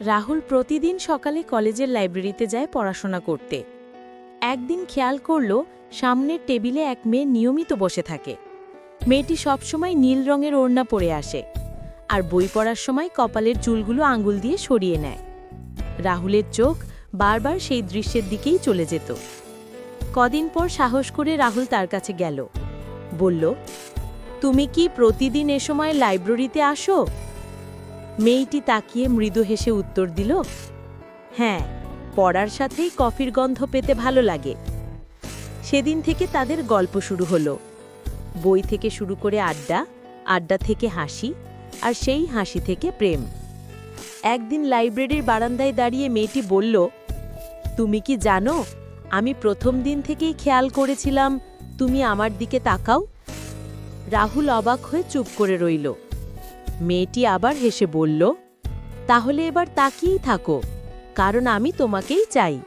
রাহুল প্রতিদিন সকালে কলেজের লাইব্রেরিতে যায় পড়াশোনা করতে। একদিন খেয়াল করল, সামনের টেবিলে এক মেয়ে নিয়মিত বসে থাকে। মেয়েটি সবসময় নীল রঙের ওড়না পরে আসে আর বই পড়ার সময় কপালের চুলগুলো আঙ্গুল দিয়ে সরিয়ে নেয়। রাহুলের চোখ বারবার সেই দৃশ্যের দিকেই চলে যেত। কদিন পর সাহস করে রাহুল তার কাছে গেল। বলল, তুমি কি প্রতিদিন এ সময় লাইব্রেরিতে আসো? মেয়েটি তাকিয়ে মৃদু হেসে উত্তর দিল হ্যাঁ পড়ার সাথেই কফির গন্ধ পেতে ভালো লাগে। সেদিন থেকে তাদের গল্প শুরু হলো। বই থেকে শুরু করে আড্ডা আড্ডা থেকে হাসি, আর সেই হাসি থেকে প্রেম। একদিন লাইব্রেরির বারান্দায় দাঁড়িয়ে মেয়েটি বলল, তুমি কি জানো, আমি প্রথম দিন থেকেই খেয়াল করেছিলাম, তুমি আমার দিকে তাকাও? রাহুল অবাক হয়ে চুপ করে রইল। মেয়েটি আবার হেসে বলল তাহলে এবার তাকিয়েই থাকো কারণ আমি তোমাকেই চাই।